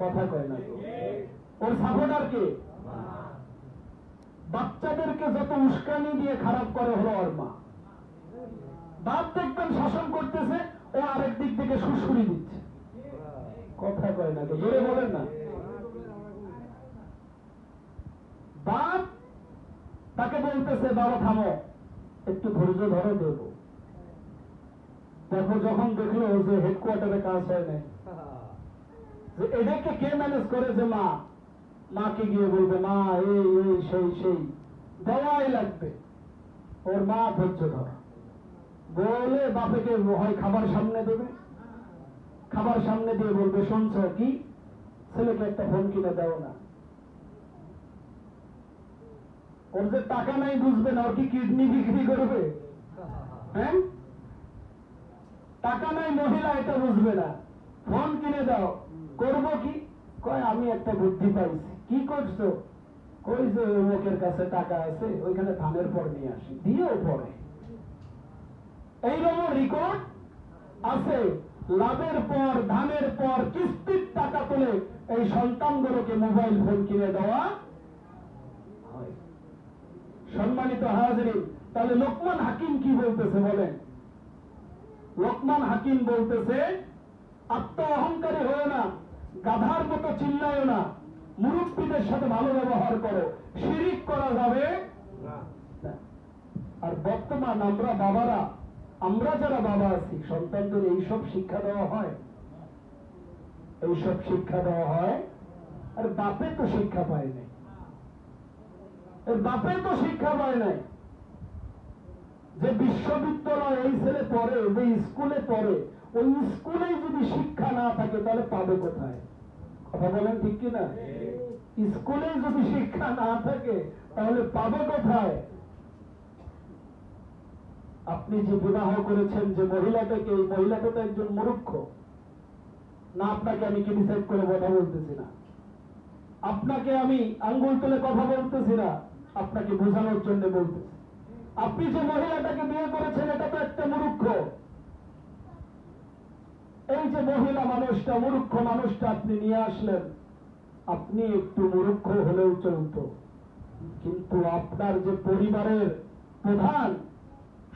কথা কয় না ওর সাপোর্টার কে? বাচ্চাদেরকে যত উস্কানি দিয়ে খারাপ করে হলো ওর মা। বাপ দেখবেন শাসন করতেছে, ও আরেক দিক থেকে সুসুরি দিচ্ছে। কথা কয় না তো? জোরে বলেন না। বাপ তাকে বলতেছে, বাবা, থামো, একটু ধৈর্য ধরো, দেবো। দেখো, যখন দেখল যে হেডকোয়ার্টারে কাজ হয় নাই। যে এদেরকে কে ম্যানেজ করে যে মা? মাকে গিয়ে বলবে, মা, এই এই, সেই সেই। দেওয়াই লাগবে। ওর মা ধৈর্য ধরা। বলে বাপেকে হয় খাবার সামনে দেবে। খাবার সামনে দিয়ে বলবে, শুনছ কি? ছেলেকে একটা ফোন কিনে দাও না। ওর যে টাকা নাই বুঝবে না, ওর কি কিডনি বিক্রি করবে? হ্যাঁ? টাকা নাই মহিলা, এটা বুঝবে না। ফোন কিনে দাও। করব কি? কয়, আমি একটা বুদ্ধি পাইছি। কি করছ? কই যে লোকের কাছে টাকা আছে, ওইখানে ধানের পর নিয়ে আসি। দিয়েও পরে। এইরকম রেকর্ড আছে। লাভের পর, ধানের পর, কিস্তির টাকা তুলে এই সন্তানগুলোকে মোবাইল ফোন কিনে দেওয়া সম্মানিত হাজরিন, তাহলে লোকমান হাকিম কি বলতেছে বলেন? লোকমান হাকিম বলতেছে আত্ম অহংকারী হয়ে না। গাধার মতো চিল্লায় না। মুরব্বীদের সাথে ভালো ব্যবহার করো। শিরিক করা যাবে আর বর্তমান আমরা বাবারা, আমরা যারা বাবা আছি, সন্তানদের এইসব শিক্ষা দেওয়া হয়। এইসব শিক্ষা দেওয়া হয়। আর বাপে তো শিক্ষা পায় নাই। বাপে তো শিক্ষা পায় নাই। যে বিশ্ববিদ্যালয় এই ছেলে পড়ে, যে স্কুলে পড়ে ওই স্কুলেই যদি শিক্ষা না থাকে তাহলে পাবে কোথায়? কথা বলেন ঠিক কিনা? স্কুলে যদি শিক্ষা না থাকে তাহলে পাবে কোথায়? আপনি যে বিবাহ করেছেন যে মহিলাটাকে এই মহিলাটা তো একজন মূর্খ। না আপনাকে আমি ক্রিটিসাইড করে কথা বলতেছি না? আপনাকে আমি আঙ্গুল তুলে কথা বলতেছি না আপনাকে বোঝানোর জন্য বলতেছি। আপনি যে মহিলাটাকে বিয়ে করেছেন এটা তো একটা মূর্খ। এই যে মহিলা মানুষটা, মূর্খ মানুষটা আপনি নিয়ে আসলেন, আপনি একটু মূর্খ হলেও চলত। কিন্তু আপনার যে পরিবারের প্রধান,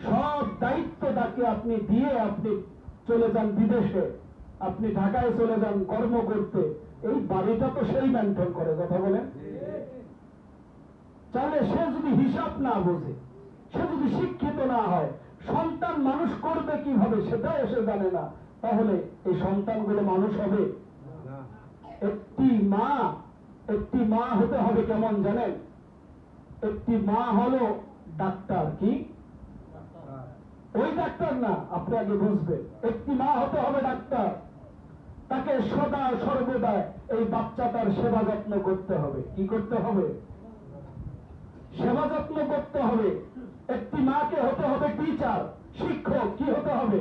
সব দায়িত্ব তাকে আপনি দিয়ে আপনি চলে যান বিদেশে, আপনি ঢাকায় চলে যান কর্ম করতে। এই বাড়িটা তো সেই মেনটেন করে, কথা বলেন? তাহলে সে যদি হিসাব না বোঝে, সে যদি শিক্ষিত না হয়, সন্তান মানুষ করবে কীভাবে সেটাও এসে জানে না। তাহলে এই সন্তানগুলো মানুষ হবে? একটি মা একটি মা হতে হবে কেমন জানেন? একটি মা হলো ডাক্তার কি? ওই ডাক্তার না আপনি আগে বুঝবেন। একটি মা হতে হবে ডাক্তার। তাকে সদা সর্বদা এই বাচ্চাটার সেবা যত্ন করতে হবে। কি করতে হবে? সেবা যত্ন করতে হবে। একটি মাকে হতে হবে টিচার শিক্ষক কি হতে হবে হতে হবে?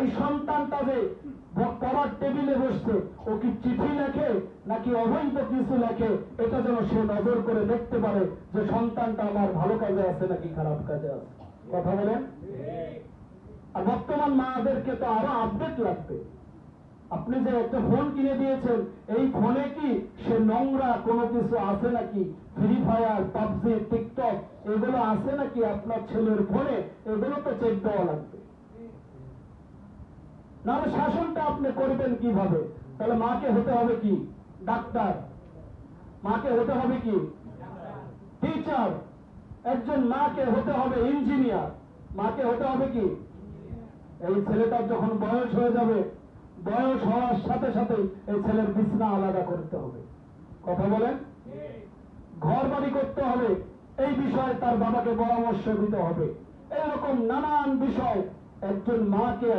এই সন্তানটা যে ব- পড়ার টেবিলে বসছে। ও কি চিঠি লেখে নাকি অবৈধ কিছু লেখে? এটা যেন সে নজর করে দেখতে পারে যে সন্তানটা আমার ভালো কাজে আছে নাকি খারাপ কাজে আছে। কথা বলেন? আর বর্তমান মাদেরকে তো আরও আপডেট লাগবে। আপনি যে একটা ফোন কিনে দিয়েছেন, এই ফোনে কি সে নোংরা কোনো কিছু আছে নাকি? ফ্রি ফায়ার পাবজি, টিকটক, এগুলো আছে নাকি আপনার ছেলের ফোনে এগুলো তো চেক দেওয়া লাগবে। নাহলে শাসনটা আপনি করবেন কীভাবে? তাহলে মাকে হতে হবে কি? ডাক্তার। মাকে হতে হবে কি? টিচার। একজন মাকে হতে হবে ইঞ্জিনিয়ার। মাকে হতে হবে কি? এই ছেলেটার যখন বয়স হয়ে যাবে, বয়স হওয়ার সাথে সাথে এই ছেলের বিছনা আলাদা করতে হবে। কথা বলেন? ঘর বাড়ি করতে হবে। এই বিষয়ে তার বাবাকে পরামর্শ দিতে হবে। এরকম নানান বিষয় একজন মাকে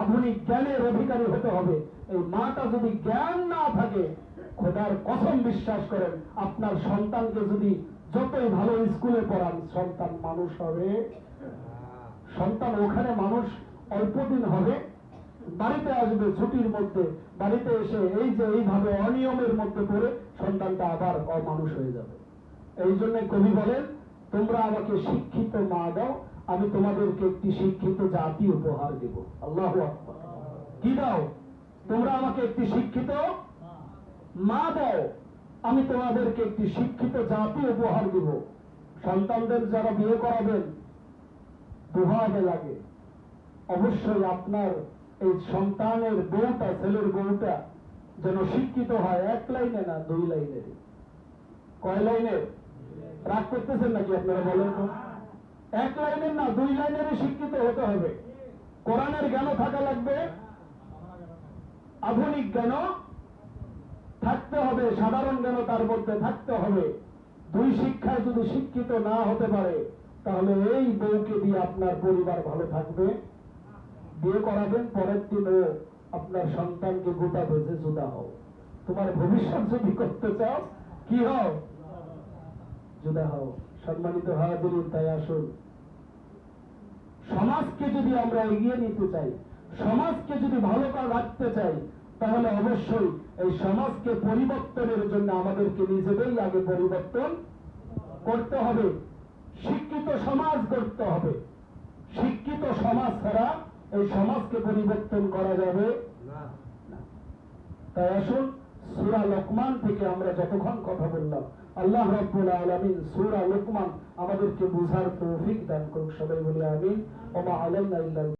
আধুনিক জ্ঞানের অধিকারী হতে হবে। এই মাটা যদি জ্ঞান না থাকে, খোদার কসম বিশ্বাস করেন, আপনার সন্তানকে যদি যতই ভালো স্কুলে পড়ান, সন্তান মানুষ হবে। সন্তান ওখানে মানুষ অল্প দিন হবে, বাড়িতে আসবে ছুটির মধ্যে, বাড়িতে এসে এই যে এইভাবে অনিয়মের মধ্যে পড়ে, সন্তানটা আবার অমানুষ হয়ে যাবে। এই জন্য কবি বলেন, তোমরা আমাকে শিক্ষিত মা দাও আমি তোমাদেরকে একটি শিক্ষিত জাতি উপহার দেব। আল্লাহ কি দাও? তোমরা আমাকে একটি শিক্ষিত মা দাও। আমি তোমাদেরকে একটি শিক্ষিত জাতি উপহার দিব। সন্তানদের যারা বিয়ে করাবেন দুহাবে লাগে। অবশ্যই আপনার এই সন্তানের বউটা, ছেলের বউটা যেন শিক্ষিত হয় এক লাইনে না দুই লাইনের কয় লাইনের রাগ করতেছেন নাকি আপনারা বলেন তো? এক লাইনের না, দুই লাইনের শিক্ষিত হতে হবে। কোরআনের জ্ঞানও থাকা লাগবে, আধুনিক জ্ঞান থাকতে হবে, সাধারণ জ্ঞান তার মধ্যে থাকতে হবে। দুই শিক্ষায় যদি শিক্ষিত না হতে পারে, তাহলে এই বউকে দিয়ে আপনার পরিবার ভালো থাকবে। বিয়ে করাবেন, পরের দিনও আপনার সন্তানকে গোটা বেঁচে জুদা হও তোমার ভবিষ্যৎ যদি করতে চাও, কি হও জুদা হও, সম্মানিত হাজিরিন তাই আসুন। সমাজকে যদি আমরা এগিয়ে নিতে চাই, সমাজকে যদি ভালো করে রাখতে চাই, তাহলে অবশ্যই এই সমাজকে পরিবর্তনের জন্য আমাদেরকে নিজেদেরই আগে পরিবর্তন করতে হবে। শিক্ষিত সমাজ করতে হবে। শিক্ষিত সমাজ ছাড়া এই সমাজকে পরিবর্তন করা যাবে না। তাই আসুন। সুরা লোকমান থেকে আমরা যতক্ষণ কথা বললাম, আল্লাহ রব্বুল আলমিন সুরা লোকমান আমাদেরকে বুঝার তৌফিক দান করুক, সবাই বলে আমিন। ওমা ইল্লাল